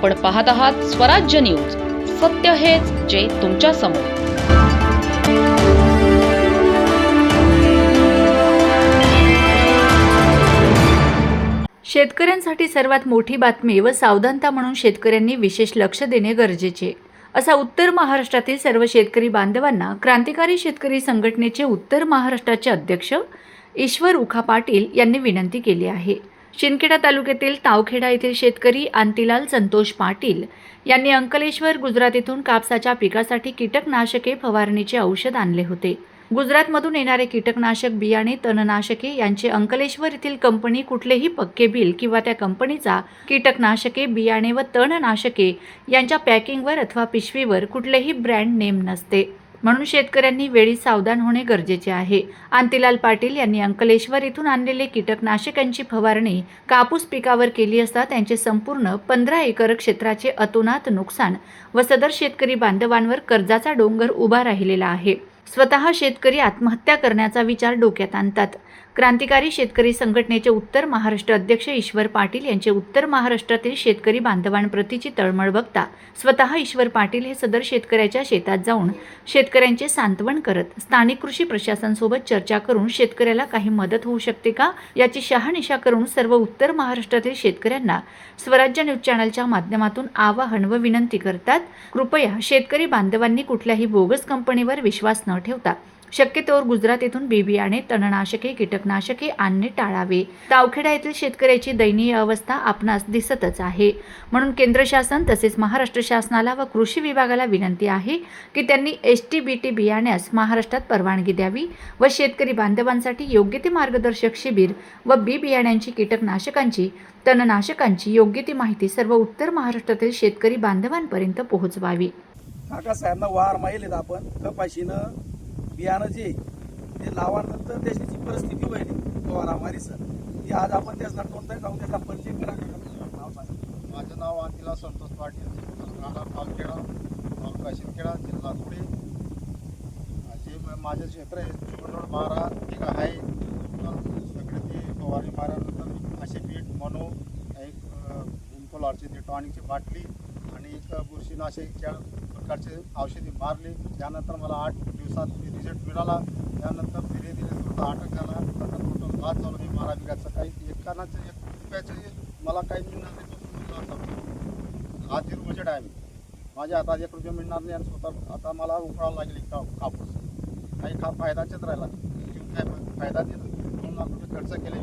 आपण पाहत आहात स्वराज्य न्यूज. सत्य हेच जे तुमच्यासमोर. शेतकऱ्यांसाठी सर्वात मोठी बातमी व सावधानता म्हणून शेतकऱ्यांनी विशेष लक्ष देणे गरजेचे. असा उत्तर महाराष्ट्रातील सर्व शेतकरी बांधवांना क्रांतिकारी शेतकरी संघटनेचे उत्तर महाराष्ट्राचे अध्यक्ष ईश्वर उखा पाटील यांनी विनंती केली आहे. शिंदखेडा तालुक्यातील तावखेडा येथील शेतकरी अंतिलाल संतोष पाटील यांनी अंकलेश्वर गुजरात येथून कापसाच्या पिकासाठी कीटकनाशके फवारणीचे औषध आणले होते. गुजरातमधून येणारे कीटकनाशक बियाणे तणनाशके यांचे अंकलेश्वर येथील कंपनी कुठलेही पक्के बिल किंवा त्या कंपनीचा कीटकनाशके बियाणे व तणनाशके यांच्या पॅकिंगवर अथवा पिशवीवर कुठलेही ब्रँड नेम नसते. म्हणून शेतकऱ्यांनी वेळी सावधान होणे गरजेचे आहे. आंतीलाल पाटील यांनी अंकलेश्वर इथून आणलेले कीटकनाशकांची फवारणी कापूस पिकावर केली असता त्यांचे संपूर्ण पंधरा एकर क्षेत्राचे अतोनात नुकसान व सदर शेतकरी बांधवांवर कर्जाचा डोंगर उभा राहिलेला आहे. स्वतः शेतकरी आत्महत्या करण्याचा विचार डोक्यात आणतात. क्रांतिकारी शेतकरी संघटनेचे उत्तर महाराष्ट्र अध्यक्ष ईश्वर पाटील यांचे उत्तर महाराष्ट्रातील शेतकरी बांधवांप्रतीची तळमळ बघता स्वतः ईश्वर पाटील हे सदर शेतकऱ्याच्या शेतात जाऊन शेतकऱ्यांचे सांत्वन करत स्थानिक कृषी प्रशासनसोबत चर्चा करून शेतकऱ्याला काही मदत होऊ शकते का याची शहानिशा करून सर्व उत्तर महाराष्ट्रातील शेतकऱ्यांना स्वराज्य न्यूज चॅनलच्या माध्यमातून आवाहन व विनंती करतात. कृपया शेतकरी बांधवांनी कुठल्याही बोगस कंपनीवर विश्वास न ठेवता शक्यतोवर गुजरात येथून बी बियाणे तणनाशके कीटकनाशके आणणे टाळावे. तावखेडा येथील शेतकऱ्याची दयनीय अवस्था आपणास दिसतच आहे. म्हणून केंद्र शासन तसेच महाराष्ट्र शासनाला व कृषी विभागाला विनंती आहे की त्यांनी एस टी बी टी बियाण्यास महाराष्ट्रात परवानगी द्यावी व शेतकरी बांधवांसाठी योग्य ते मार्गदर्शक शिबिर व बी बियाण्यांची कीटकनाशकांची तणनाशकांची योग्य ती माहिती सर्व उत्तर महाराष्ट्रातील शेतकरी बांधवांपर्यंत पोहोचवावी. काकासाहेबांना वार माहिलेत आपण. कपाशीनं बियाणं जे ते लावानंतर त्याची परिस्थिती व्हायली फवारा मारीचं ती आज आपण त्याचा कोणताही जाऊन त्याचा परिचय करा नाव सांगा. माझं नाव अनिला संतोष पाटील राहणार पालखेडा तालुका शिंदखेडा जिल्हा धुळे असे माझं क्षेत्र आहे चिकणोड बारा एक आहे सगळे ते फवारणी मारल्यानंतर असे पीठ मनो एक इन्कोलॉरची ती टॉनिकची बाटली आणि एक बुरशीनाशकच्या प्रकारचे औषधी मारली. त्यानंतर मला आठ दिवसात रिझल्ट मिळाला. त्यानंतर धीरे धीरे थोडं अटक झाला आता टोटल लाच झालं मी बारा बिघाचं काही एक कानाचं एक रुपयाचं मला काही मिळणार नाही हा झिरो बजेट आहे मी. माझ्या हातात एक रुपये मिळणार नाही आणि स्वतः आता मला उकळावं लागेल एक का कापूस. काही खा फायदाचेच राहिला काय फायदा देत दोन लाख रुपये खर्च केले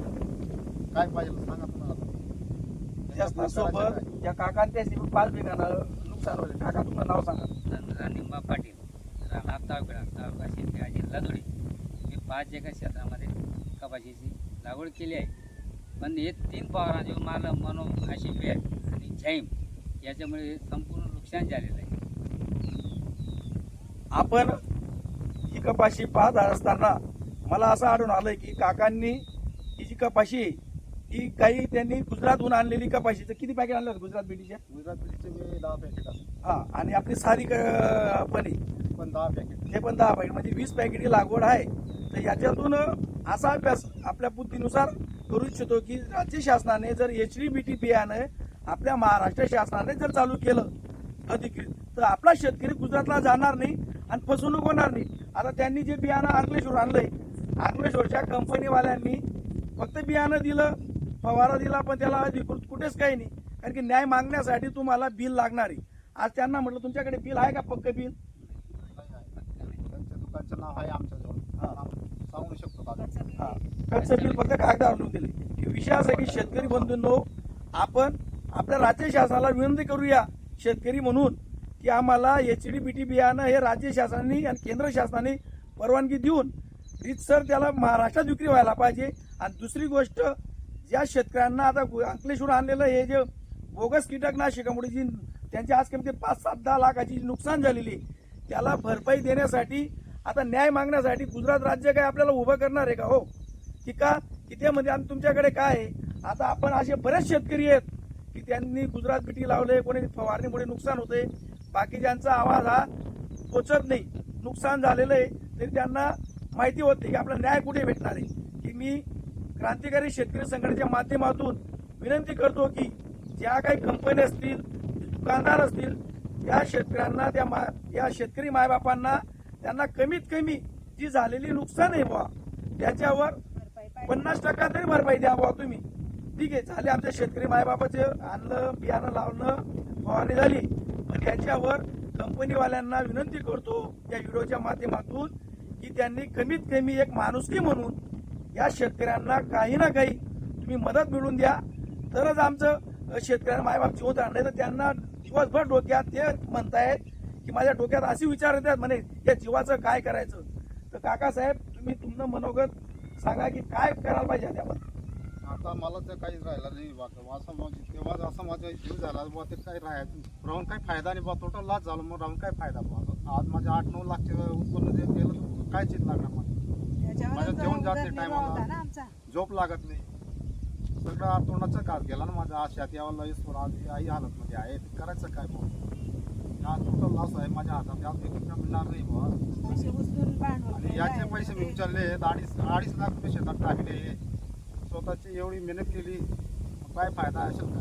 काय पाहिजे सांगा तुम्हाला आता. शासनासोबत या काकांनी त्याची पाच बिघानं होईल काका तुमचं नाव सांगा. निंबा पाटील राहणार तावकडा तालुका शेतकरी जिल्हा धुळे. मी पाच एकर क्षेत्रामध्ये कपाशीची लागवड केली आहे. पण हे तीन पवारां जे मला मनो वेळ आणि झैम याच्यामुळे संपूर्ण नुकसान झालेलं आहे. आपण ही कपाशी पाहत असताना मला असं आढळून आलंय की काकांनी ही जी कपाशी ही काही त्यांनी गुजरातहून आणलेली कपाशीचं किती पॅकेट आणलं होतं गुजरात बिटीच्या गुजरात पिढीचे मी दहा पॅकेट हा आणि आपली सारी क- पण आहे पण दहा पॅकेट हे पण दहा पॅकेट म्हणजे वीस पॅकेटची लागवड आहे. तर याच्यातून असा अभ्यास आपल्या बुद्धीनुसार करू इच्छितो की राज्य शासनाने जर एच डी बी टी बियाणं आपल्या महाराष्ट्र शासनाने जर चालू केलं अधिकृत तर आपला शेतकरी गुजरातला जाणार नाही आणि फसवणूक होणार नाही. आता त्यांनी जे बियाणं अंकलेश्वर आणलंय अंकलेश्वरच्या कंपनीवाल्यांनी फक्त बियाणं दिलं फवारा दिला पण त्याला अधिकृत कुठेच काही नाही. कारण की न्याय मागण्यासाठी तुम्हाला बिल लागणार आहे. आज त्यांना म्हटलं तुमच्याकडे बिल आहे का पक्क बिल? दुकानचं नाव आहे आमच्याजवळ. सांगू शकतो हा. कच्चं बिल फक्त कागदावर दिले. की विषय असा की शेतकरी बंधूंनो आपण आपल्या राज्य शासनाला विनंती करूया शेतकरी म्हणून की आम्हाला एच डी बी टी बियाणं हे राज्य शासनाने आणि केंद्र शासनाने परवानगी देऊन सर त्याला महाराष्ट्रात विक्री व्हायला पाहिजे. आणि दुसरी गोष्ट ज्या शेतकऱ्यांना आता गु- अंकलेश्वर आणलेलं हे जे बोगस कीटकनाशकामुळे जी त्यांची आज कमी ते पाच सात दहा लाखाची जी नुकसान झालेली आहे, त्याला भरपाई देण्यासाठी आता न्याय मागण्यासाठी गुजरात राज्य काय आपल्याला उभं करणार आहे का हो? की का? की ते म्हणजे आणि तुमच्याकडे काय आहे? आता आपण असे बरेच शेतकरी आहेत की त्यांनी गुजरात पिटी लावले कोणी फवारणीमुळे नुकसान होते बाकीच्यांचा आवाज हा पोचत नाही नुकसान झालेलं आहे तरी त्यांना माहिती होते की आपला न्याय कुठे भेटणार आहे? की मी क्रांतिकारी शेतकरी संघटनेच्या माध्यमातून विनंती करतो की ज्या काही कंपन्या असतील दुकानदार असतील या शेतकऱ्यांना त्या मा या शेतकरी मायबापांना त्यांना कमीत कमी जी झालेली नुकसान आहे बुवा त्याच्यावर पन्नास टक्का तरी भरपाई द्या बुवा तुम्ही. ठीक आहे झाले आमच्या शेतकरी मायबापाचे आणलं बियाणं लावणं फवारणी झाली. पण याच्यावर कंपनीवाल्यांना विनंती करतो या व्हिडिओच्या माध्यमातून की त्यांनी कमीत कमी एक माणुसकी म्हणून या शेतकऱ्यांना काही ना काही तुम्ही मदत मिळवून द्या. तरच आमचं शेतकऱ्यांना मायबाप जिवंत राहणार नाही तर त्यांना दिवसभर डोक्यात ते म्हणतायत की माझ्या डोक्यात असे विचार येतात म्हणे या जीवाचं काय करायचं? तर काकासाहेब तुम्ही तुमनं मनोगत सांगा की काय करायला पाहिजे त्यावर आता मला तर काहीच राहिलं नाही बा. असं म्हणजे तेव्हा असं माझा जीव झाला बुवा ते काही राहायचं राहून काही फायदा नाही बा. टोटल लाच झालं मग राहून काय फायदा बुवा आज माझे आठ नऊ लाखचे उत्पन्न जे केलं काय चित लागणार मला माझं जेवण जात नाही टायमाला झोप लागत नाही. सगळं तोंडाचा घास गेला ना माझ्या आशात यावं लगेच थोडा आज आई हालतमध्ये आहे. ते करायचं काय बुवा आज टोटल लॉस आहे माझ्या हातात. आज एक रुपया मिळणार नाही बुवा आणि याचे पैसे मी उचलले. आहेत अडीच अडीच लाख रुपये शेतात टाकले. स्वतःची एवढी मेहनत केली. काय फायदा असेल का?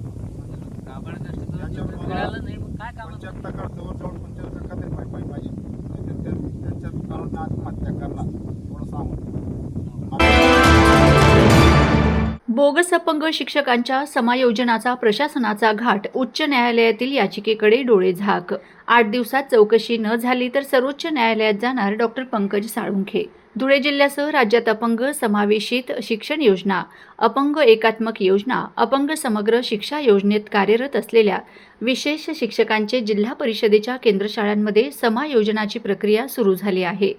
पंच्याहत्तर टक्का जवळजवळ पंच्याहत्तर तरी पाय पाहिजे त्यांच्या दुकानावर आत्महत्या करणार. थोडं सांगून. बोगस अपंग शिक्षकांच्या समायोजनाचा प्रशासनाचा घाट उच्च न्यायालयातील याचिकेकडे डोळे झाक. आठ दिवसात चौकशी न झाली तर सर्वोच्च न्यायालयात जाणार डॉक्टर पंकज साळुंखे. धुळे जिल्ह्यासह राज्यात अपंग समावेशित शिक्षण योजना अपंग एकात्मक योजना अपंग समग्र शिक्षा योजनेत कार्यरत असलेल्या विशेष शिक्षकांचे जिल्हा परिषदेच्या केंद्रशाळांमध्ये समायोजनाची प्रक्रिया सुरू झाली आहे.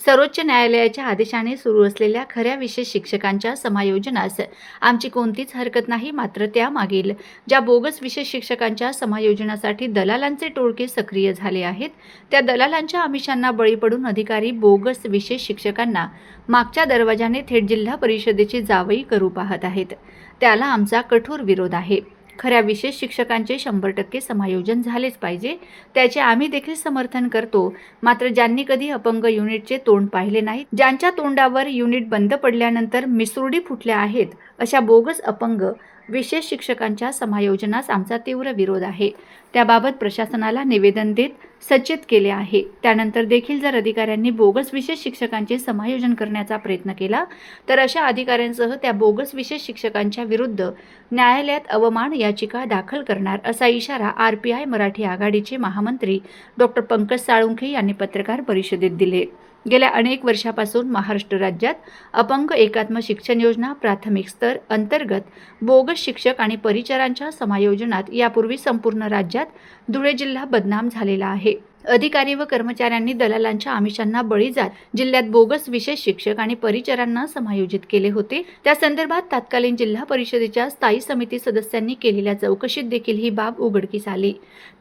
सर्वोच्च न्यायालयाच्या आदेशाने सुरू असलेल्या खऱ्या विशेष शिक्षकांच्या समायोजनास आमची कोणतीच हरकत नाही मात्र त्यामागील ज्या बोगस विशेष शिक्षकांच्या समायोजनासाठी दलालांचे टोळके सक्रिय झाले आहेत त्या दलालांच्या आमिषांना बळी पडून अधिकारी बोगस विशेष शिक्षकांना मागच्या दरवाजाने थेट जिल्हा परिषदेची जावई करू पाहत आहेत. त्याला आमचा कठोर विरोध आहे. खऱ्या विशेष शिक्षकांचे शंभर टक्के समायोजन झालेच पाहिजे. त्याचे आम्ही देखील समर्थन करतो. मात्र ज्यांनी कधी अपंग युनिटचे तोंड पाहिले नाही ज्यांच्या तोंडावर युनिट बंद पडल्यानंतर मिसुरडी फुटल्या आहेत अशा बोगस अपंग विशेष शिक्षकांच्या समायोजनास आमचा तीव्र विरोध आहे. त्याबाबत प्रशासनाला निवेदन देत सचेत केले आहे. त्यानंतर देखील जर अधिकाऱ्यांनी बोगस विशेष शिक्षकांचे समायोजन करण्याचा प्रयत्न केला तर अशा अधिकाऱ्यांसह त्या बोगस विशेष शिक्षकांच्या विरुद्ध न्यायालयात अवमान याचिका दाखल करणार असा इशारा आर पी आय मराठी आघाडीचे महामंत्री डॉक्टर पंकज साळुंखे यांनी पत्रकार परिषदेत दिले. गेल्या अनेक वर्षापासून महाराष्ट्र राज्यात अपंग एकात्म शिक्षण योजना प्राथमिक स्तर अंतर्गत बोगस शिक्षक आणि परिचरांच्या समायोजनात यापूर्वी संपूर्ण राज्यात धुळे जिल्हा बदनाम झालेला आहे. अधिकारी व कर्मचाऱ्यांनी दलालांच्या आमिषांना बळी जात जिल्ह्यात बोगस विशेष शिक्षक आणि परिचरांना समायोजित केले होते. त्या संदर्भात तत्कालीन जिल्हा परिषदेच्या स्थायी समिती सदस्यांनी केलेल्या चौकशीत देखील ही बाब उघडकीस आली.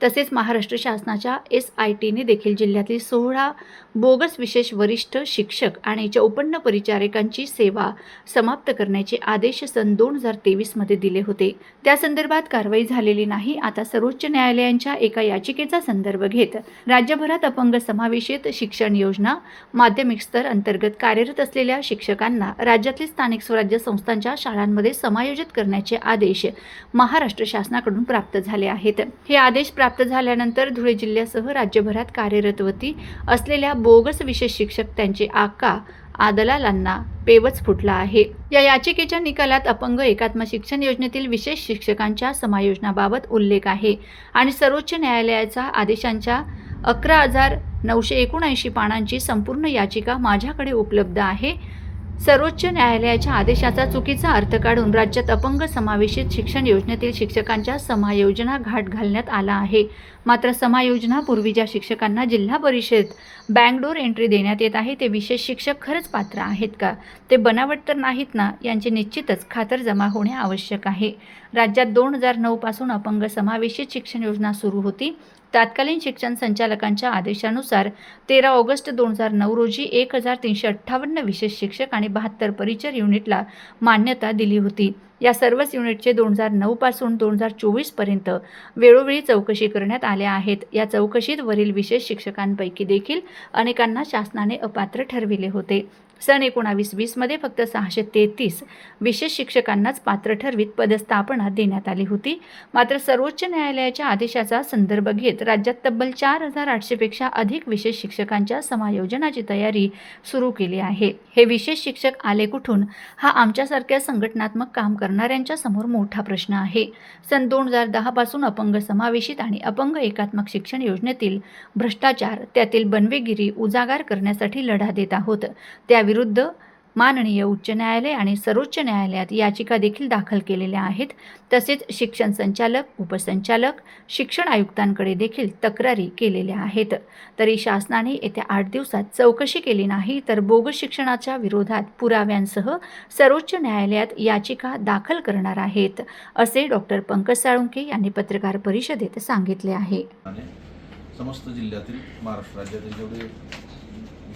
तसेच महाराष्ट्र शासनाच्या एस आय टीने देखील जिल्ह्यातील सोहळा बोगस विशेष वरिष्ठ शिक्षक आणि चौपन्न परिचारिकांची सेवा समाप्त करण्याचे आदेश सन दोन हजार तेवीसमध्ये दिले होते. त्या संदर्भात कारवाई झालेली नाही. आता सर्वोच्च न्यायालयांच्या एका याचिकेचा संदर्भ घेत राज्यभरात अपंग समावेशित शिक्षण योजना माध्यमिक स्तर अंतर्गत कार्यरत असलेल्या शिक्षकांना राज्यातील स्थानिक स्वराज्य संस्थांच्या शाळांमध्ये समायोजित करण्याचे आदेश महाराष्ट्र शासनाकडून प्राप्त झाले आहेत. हे आदेश प्राप्त झाल्यानंतर धुळे जिल्ह्यासह राज्यभरात कार्यरतवती असलेल्या बोगस विशेष शिक्षक त्यांचे आका आदलालांना पेवच फुटला आहे. या याचिकेच्या निकालात अपंग एकात्म शिक्षण योजनेतील विशेष शिक्षकांच्या समायोजनाबाबत उल्लेख आहे आणि सर्वोच्च न्यायालयाचा आदेशांच्या अकरा हजार नऊशे एकोणऐंशी पानांची संपूर्ण याचिका माझ्याकडे उपलब्ध आहे. सर्वोच्च न्यायालयाच्या आदेशाचा चुकीचा अर्थ काढून राज्यात अपंग समावेशित शिक्षण योजनेतील शिक्षकांच्या समायोजना घाट घालण्यात आला आहे. मात्र समायोजनापूर्वी ज्या शिक्षकांना जिल्हा परिषद बँगडोर एंट्री देण्यात येत आहे ते विशेष शिक्षक खरंच पात्र आहेत का? ते बनावट तर नाहीत ना? यांची निश्चितच खातरजमा होणे आवश्यक आहे. राज्यात दोन हजार नऊपासून अपंग समावेशित शिक्षण योजना सुरू होती. तत्कालीन शिक्षण संचालकांच्या आदेशानुसार तेरा ऑगस्ट दोन हजार नऊ रोजी एक हजार तीनशे अठ्ठावन्न विशेष शिक्षक आणि बहात्तर परिचर युनिटला मान्यता दिली होती. या सर्वच युनिटचे दोन हजार नऊपासून दोन हजार चोवीसपर्यंत वेळोवेळी चौकशी करण्यात आल्या आहेत. या चौकशीत वरील विशेष शिक्षकांपैकी देखील अनेकांना शासनाने अपात्र ठरविले होते. सन एकोणावीस वीसमध्ये फक्त सहाशे तेहतीस विशेष शिक्षकांनाच पात्र ठरवीत पदस्थापना देण्यात आली होती. मात्र सर्वोच्च न्यायालयाच्या आदेशाचा संदर्भ घेत राज्यात तब्बल चार हजार आठशेपेक्षा अधिक विशेष शिक्षकांच्या समायोजनाची तयारी सुरू केली आहे. हे विशेष शिक्षक आले कुठून? हा आमच्यासारख्या संघटनात्मक काम करणाऱ्यांच्या समोर मोठा प्रश्न आहे. सन दोन हजार दहापासून अपंग समावेशित आणि अपंग एकात्मक शिक्षण योजनेतील भ्रष्टाचार त्यातील बनवेगिरी उजागार करण्यासाठी लढा देत आहोत. त्याविरुद्ध माननीय उच्च न्यायालय आणि सर्वोच्च न्यायालयात याचिका देखील दाखल केलेल्या आहेत. तसेच शिक्षण संचालक उपसंचालक शिक्षण आयुक्तांकडे देखील तक्रारी केलेल्या आहेत. तरी शासनाने येत्या आठ दिवसात चौकशी केली नाही तर बोगस शिक्षणाच्या विरोधात पुराव्यांसह सर्वोच्च न्यायालयात याचिका दाखल करणार आहेत असे डॉक्टर पंकज साळुंके यांनी पत्रकार परिषदेत सांगितले आहे. समस्त जिल्ह्यातील महाराष्ट्र राज्यातील जेवढे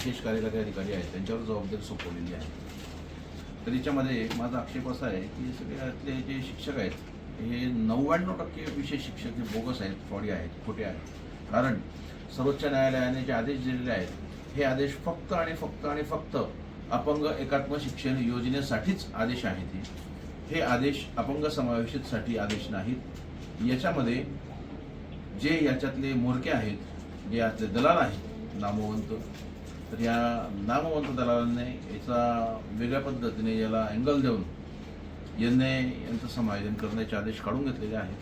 विशेष कार्यकारी अधिकारी आहेत त्यांच्यावर जबाबदारी सोपवलेली आहे. तर याच्यामध्ये माझा आक्षेप असा आहे की सगळ्यातले जे शिक्षक आहेत हे नव्याण्णव टक्के विशेष शिक्षक हे बोगस आहेत फ्रॉडी आहेत खोटे आहेत. कारण सर्वोच्च न्यायालयाने जे आदेश दिलेले आहेत हे आदेश फक्त आणि फक्त आणि फक्त अपंग एकात्म शिक्षण योजनेसाठीच आदेश आहेत हे. हे आदेश अपंग समावेशितसाठी आदेश नाहीत. याच्यामध्ये जे याच्यातले मोरके आहेत जे यातले दलाल आहेत नामवंत तर या नामवंत दलालांनी याचा वेगळ्या पद्धतीने याला अँगल देऊन यांनी यांचं समायोजन करण्याचे आदेश काढून घेतलेले आहेत.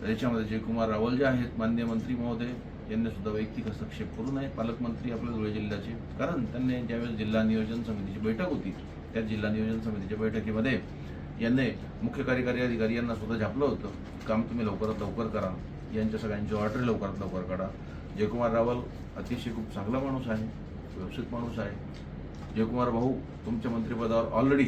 तर याच्यामध्ये जयकुमार रावल जे आहेत मान्य मंत्री महोदय यांनी सुद्धा वैयक्तिक हस्तक्षेप करू नये. पालकमंत्री आपल्या धुळे जिल्ह्याचे. कारण त्यांनी ज्यावेळेस जिल्हा नियोजन समितीची बैठक होती त्या जिल्हा नियोजन समितीच्या बैठकीमध्ये यांनी मुख्य कार्यकारी अधिकारी यांना सुद्धा झापलं होतं. काम तुम्ही लवकरात लवकर करा. यांच्या सगळ्यांची ऑर्डर लवकरात लवकर काढा. जयकुमार रावल अतिशय खूप चांगला माणूस आहे व्यवस्थित माणूस आहे. जयकुमार भाऊ तुमच्या मंत्रिपदावर ऑलरेडी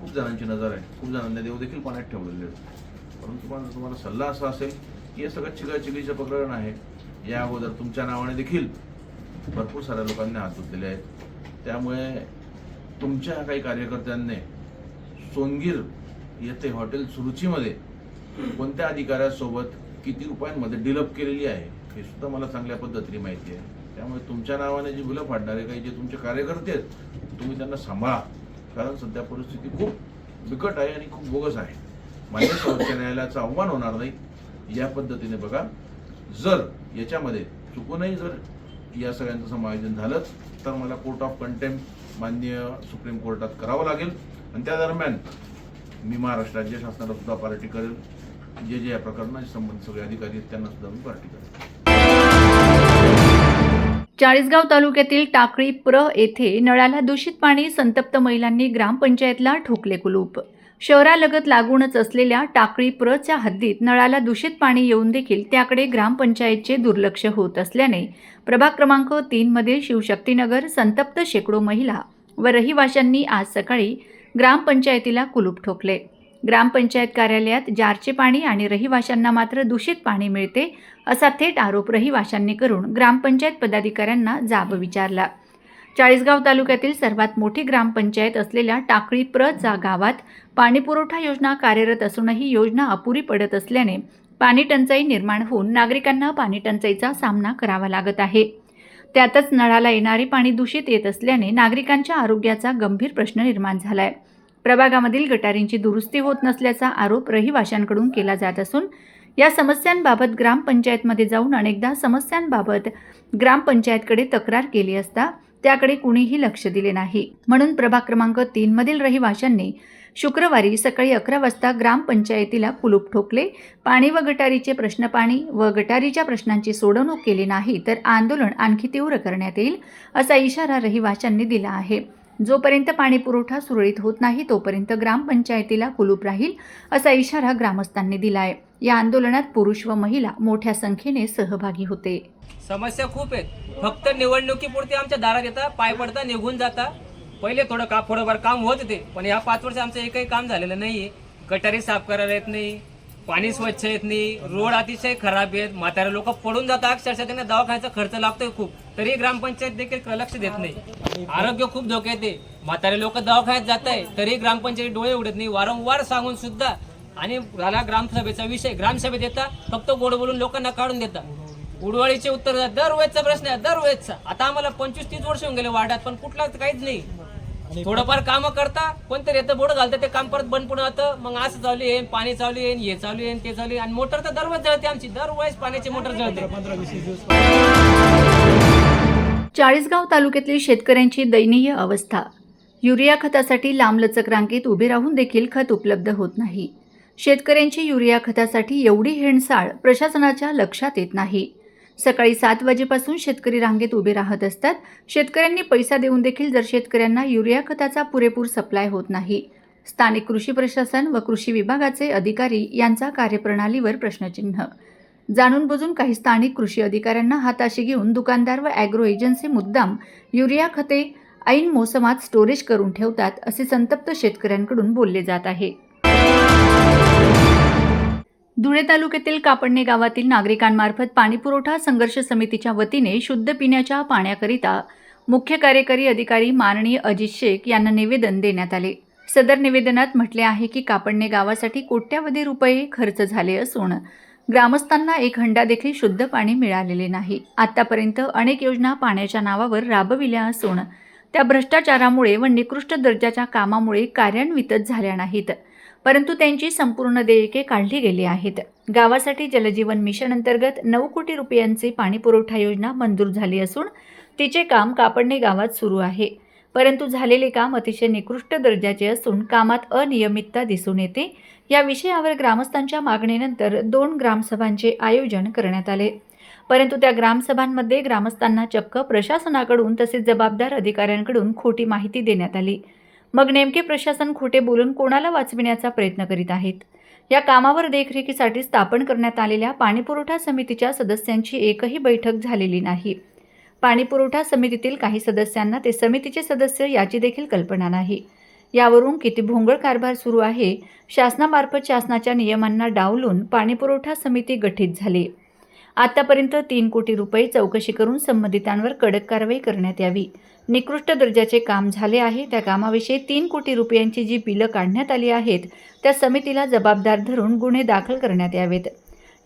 खूप जणांची नजर आहे. खूप जणांना देव देखील पाण्यात ठेवलेले आहेत. परंतु माझा तुम्हाला सल्ला असा असेल की हे सगळं चिगाचिगीचं प्रकरण आहे. या अगोदर तुमच्या नावाने देखील भरपूर साऱ्या लोकांनी हात धुतलेले आहेत. त्यामुळे तुमच्या काही कार्यकर्त्यांनी सोनगीर येथे हॉटेल सुरुचीमध्ये कोणत्या अधिकाऱ्यासोबत किती रुपयांमध्ये डिलप केलेली आहे? हे सुद्धा मला चांगल्या पद्धतीने माहिती आहे. त्यामुळे तुमच्या नावाने जी मुलं फाडणारे काही जे तुमचे कार्यकर्ते आहेत तुम्ही त्यांना सांभाळा. कारण सध्या परिस्थिती खूप बिकट आहे आणि खूप बोगस आहे. मान्य सर्वोच्च न्यायालयाचा आव्हान होणार नाही. या पद्धतीने बघा जर याच्यामध्ये चुकूनही जर या सगळ्यांचं समायोजन झालंच तर मला कोर्ट ऑफ कंटेम्प मान्य सुप्रीम कोर्टात करावं लागेल. आणि त्या दरम्यान मी महाराष्ट्र राज्य शासनाला सुद्धा पार्टी करेल. जे जे या प्रकरणाशी संबंधित सगळे अधिकारी आहेत त्यांना सुद्धा पार्टी करतो. चाळीसगाव तालुक्यातील टाकळी प्र येथे नळाला दूषित पाणी संतप्त महिलांनी ग्रामपंचायतला ठोकले कुलूप. शहरालगत लागूनच असलेल्या टाकळी प्रच्या हद्दीत नळाला दूषित पाणी येऊन देखील त्याकडे ग्रामपंचायतचे दुर्लक्ष होत असल्याने प्रभाग क्रमांक तीनमधील शिवशक्तीनगर संतप्त शेकडो महिला व रहिवाशांनी आज सकाळी ग्रामपंचायतीला कुलूप ठोकले. ग्रामपंचायत कार्यालयात जारचे पाणी आणि रहिवाशांना मात्र दूषित पाणी मिळते असा थेट आरोप रहिवाशांनी करून ग्रामपंचायत पदाधिकाऱ्यांना जाब विचारला. चाळीसगाव तालुक्यातील सर्वात मोठी ग्रामपंचायत असलेल्या टाकळी प्र जा गावात पाणीपुरवठा योजना कार्यरत असूनही योजना अपुरी पडत असल्याने पाणी टंचाई निर्माण होऊन नागरिकांना पाणी टंचाईचा सामना करावा लागत आहे. त्यातच नळाला येणारे पाणी दूषित येत असल्याने नागरिकांच्या आरोग्याचा गंभीर प्रश्न निर्माण झाला आहे प्रभागामधील गटारींची दुरुस्ती होत नसल्याचा आरोप रहिवाशांकडून केला जात असून या समस्यांबाबत ग्रामपंचायतमध्ये जाऊन अनेकदा समस्यांबाबत ग्रामपंचायतकडे तक्रार केली असता त्याकडे कुणीही लक्ष दिले नाही. म्हणून प्रभाग क्रमांक तीनमधील रहिवाशांनी शुक्रवारी सकाळी अकरा वाजता ग्रामपंचायतीला कुलूप ठोकले. पाणी व गटारीचे प्रश्न पाणी व गटारीच्या प्रश्नांची सोडवणूक केली नाही तर आंदोलन आणखी तीव्र करण्यात येईल असा इशारा रहिवाशांनी दिला आहे. जोपर्यंत पाणी पुरवठा सुरळीत होत नाही तोपर्यंत ग्रामपंचायतीला कुलूप राहील असा इशारा ग्रामस्थांनी दिला आहे या आंदोलनात पुरुष व महिला मोठ्या संख्येने सहभागी होते. समस्या खूप आहेत. फक्त निवडणुकीपुरती आमच्या दारात येतात पाय पडता निघून जाता. पहिले थोडं का थोडंफार काम होत होते पण या पाच वर्ष आमचं एकही काम झालेलं नाही गटारी साफ करायला येत नाही. पाणी स्वच्छ येत नाही रोड अतिशय खराब आहेत म्हातारे लोक पडून जातात अक्षरशः त्यांना दवाखान्याचा खर्च लागतोय खूप. तरी ग्रामपंचायत देखील लक्ष देत नाही. आरोग्य खूप धोक्यात आहे. म्हातारे लोक दवाखान्यात जात आहे तरी ग्रामपंचायत डोळे उडत नाही. वारंवार सांगून सुद्धा आणि झाला ग्रामसभेचा विषय. ग्रामसभेत येतात फक्त गोड बोलून लोकांना काढून देतात. उडवाळीचे उत्तर द्या. दरवेळचा प्रश्न आहे दरवेळचा. आता आम्हाला पंचवीस तीस वर्ष होऊन गेले वाड्यात पण कुठलाच काहीच नाही. थोडंफार काम करता कोणतरी येतं बोर्ड घालतं ते काम परत बंद पडून जातं. मग असं चालू आहे पाणी चालू आहे हे चालू आहे ते चालू आहे. आणि मोटर तर दरवेळेस जळते आमची. दरवेळेस पाण्याची मोटर जळते. चाळीसगाव तालुक्यातील शेतकऱ्यांची दयनीय अवस्था. युरिया खतासाठी लांबलचक रांगेत उभे राहून देखील खत उपलब्ध होत नाही. शेतकऱ्यांची युरिया खतासाठी एवढी हेणसाळ प्रशासनाच्या लक्षात येत नाही. सकाळी सात वाजेपासून शेतकरी रांगेत उभे राहत असतात. शेतकऱ्यांनी पैसा देऊन देखील जर शेतकऱ्यांना युरिया खताचा पुरेपूर सप्लाय होत नाही. स्थानिक कृषी प्रशासन व कृषी विभागाचे अधिकारी यांचा कार्यप्रणालीवर प्रश्नचिन्ह. जाणून बुजून काही स्थानिक कृषी अधिकाऱ्यांना हाताशी घेऊन दुकानदार व ॲग्रो एजन्सी मुद्दाम युरिया खते ऐन मोसमात स्टोरेज करून ठेवतात असे संतप्त शेतकऱ्यांकडून बोलले जात आहे. धुळे तालुक्यातील कापडणे गावातील नागरिकांमार्फत पाणीपुरवठा संघर्ष समितीच्या वतीने शुद्ध पिण्याच्या पाण्याकरिता मुख्य कार्यकारी अधिकारी माननीय अजित शेख यांना निवेदन देण्यात आले. सदर निवेदनात म्हटले आहे की कापडणे गावासाठी कोट्यावधी रुपये खर्च झाले असून ग्रामस्थांना एक हंडा देखील शुद्ध पाणी मिळालेले नाही. आतापर्यंत अनेक योजना पाण्याच्या नावावर राबविल्या असून त्या भ्रष्टाचारामुळे व निकृष्ट दर्जाच्या कामामुळे कार्यान्वितच झाल्या नाहीत. परंतु त्यांची संपूर्ण देयके काढली गेली आहेत. गावासाठी जलजीवन मिशन अंतर्गत नऊ कोटी रुपयांची पाणीपुरवठा योजना मंजूर झाली असून तिचे काम कापडणे गावात सुरू आहे. परंतु झालेले काम अतिशय निकृष्ट दर्जाचे असून कामात अनियमितता दिसून येते. या विषयावर ग्रामस्थांच्या मागणीनंतर दोन ग्रामसभांचे आयोजन करण्यात आले. परंतु त्या ग्रामसभांमध्ये ग्रामस्थांना चक्क प्रशासनाकडून तसेच जबाबदार अधिकाऱ्यांकडून खोटी माहिती देण्यात आली. मग नेमके प्रशासन खोटे बोलून कोणाला वाचविण्याचा प्रयत्न करीत आहेत? या कामावर देखरेखीसाठी स्थापन करण्यात आलेल्या पाणीपुरवठा समितीच्या सदस्यांची एकही बैठक झालेली नाही. पाणीपुरवठा समितीतील काही सदस्यांना ते समितीचे सदस्य याची देखील कल्पना नाही. यावरून किती भोंगळ कारभार सुरू आहे शासनामार्फत शासनाच्या नियमांना डावलून पाणीपुरवठा समिती गठीत झाली. आतापर्यंत तीन कोटी रुपये चौकशी करून संबंधितांवर कडक कारवाई करण्यात यावी. निकृष्ट दर्जाचे काम झाले आहे. त्या कामाविषयी तीन कोटी रुपयांची जी बिलं काढण्यात आली आहेत त्या समितीला जबाबदार धरून गुन्हे दाखल करण्यात यावेत.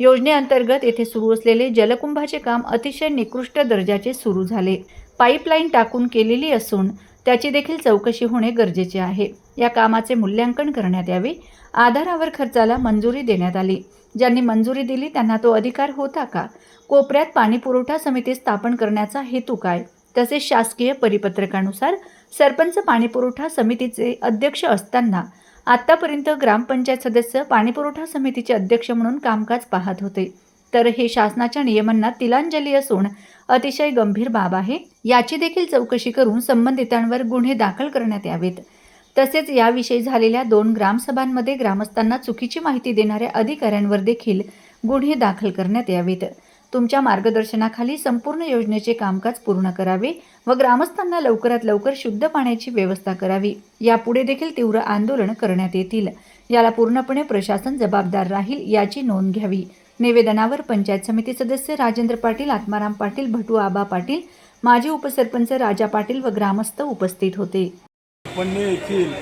योजनेअंतर्गत येथे सुरू असलेले जलकुंभाचे काम अतिशय निकृष्ट दर्जाचे सुरू झाले. पाईपलाईन टाकून केलेली असून त्याची देखील चौकशी होणे गरजेचे आहे. या कामाचे मूल्यांकन करण्यात यावे. आधारावर खर्चाला मंजुरी देण्यात आली. ज्यांनी मंजुरी दिली त्यांना तो अधिकार होता का? कोपऱ्यात पाणीपुरवठा समिती स्थापन करण्याचा हेतू काय? तसेच शासकीय परिपत्रकानुसार सरपंच पाणीपुरवठा समितीचे अध्यक्ष असताना आत्तापर्यंत ग्रामपंचायत सदस्य पाणीपुरवठा समितीचे अध्यक्ष म्हणून कामकाज पाहत होते. तर हे शासनाच्या नियमांना तिलांजली असून अतिशय गंभीर बाब आहे. याची देखील चौकशी करून संबंधितांवर गुन्हे दाखल करण्यात यावेत. तसेच याविषयी झालेल्या दोन ग्रामसभांमध्ये ग्रामस्थांना चुकीची माहिती देणाऱ्या अधिकाऱ्यांवर देखील गुन्हे दाखल करण्यात यावेत. तुमच्या मार्गदर्शनाखाली संपूर्ण योजनेचे कामकाज पूर्ण करावे व ग्रामस्थांना लवकरात लवकर शुद्ध पाण्याची व्यवस्था करावी. यापुढे देखील तीव्र आंदोलन करण्यात येतील. याला पूर्णपणे प्रशासन जबाबदार राहील याची नोंद घ्यावी. निवेदनावर पंचायत समिती सदस्य राजेंद्र पाटील आत्माराम पाटील भटू आबा पाटील माजी उपसरपंच राजा पाटील व ग्रामस्थ उपस्थित होते. पन्ने येथील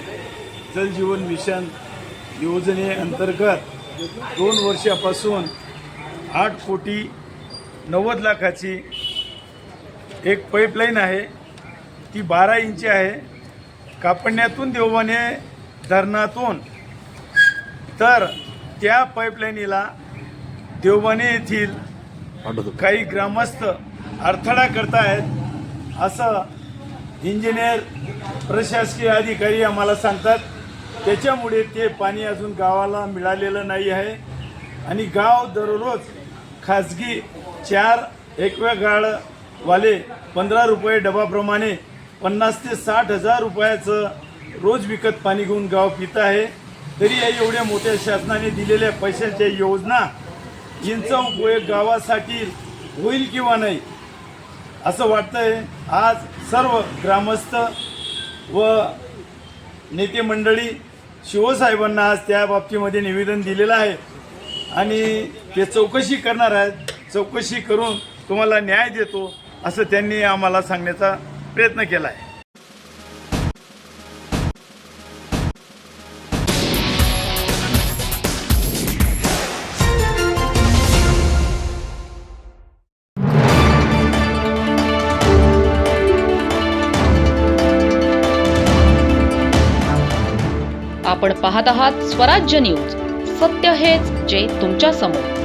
जलजीवन मिशन योजनेअंतर्गत दोन वर्षापासून आठ कोटी नव्वद लाखाची एक पाईपलाईन आहे. ती बारा इंची आहे. कापण्यातून देवाने धरणातून. तर त्या पाईपलाईनीला देवबाने येथील काही ग्रामस्थ अडथळा करतायत असं इंजिनियर प्रशासकीय अधिकारी आम्हाला सांगतात. त्याच्यामुळे ते पाणी अजून गावाला मिळालेलं नाही आहे. आणि गाव दररोज खाजगी चार एकव्या पंधरा रुपये डबाप्रमाणे पन्नास ते साठ हजार रुपयाचं रोज विकत पाणी घेऊन गाव पित आहे. तरी या एवढ्या मोठ्या शासनाने दिलेल्या पैशाच्या योजना यांचा उपयोग गावासाठी होईल किंवा नाही असं वाटतंय. आज सर्व ग्रामस्थ व नेते मंडळी शिवसाहेबांना आज त्या बाबतीमध्ये निवेदन दिलेलं आहे. आणि ते चौकशी करणार आहेत. चौकशी करून तुम्हाला न्याय देतो असं त्यांनी आम्हाला सांगण्याचा प्रयत्न केला आहे आपण पाहत आहात स्वराज्य न्यूज. सत्य हेच जे तुमच्यासमोर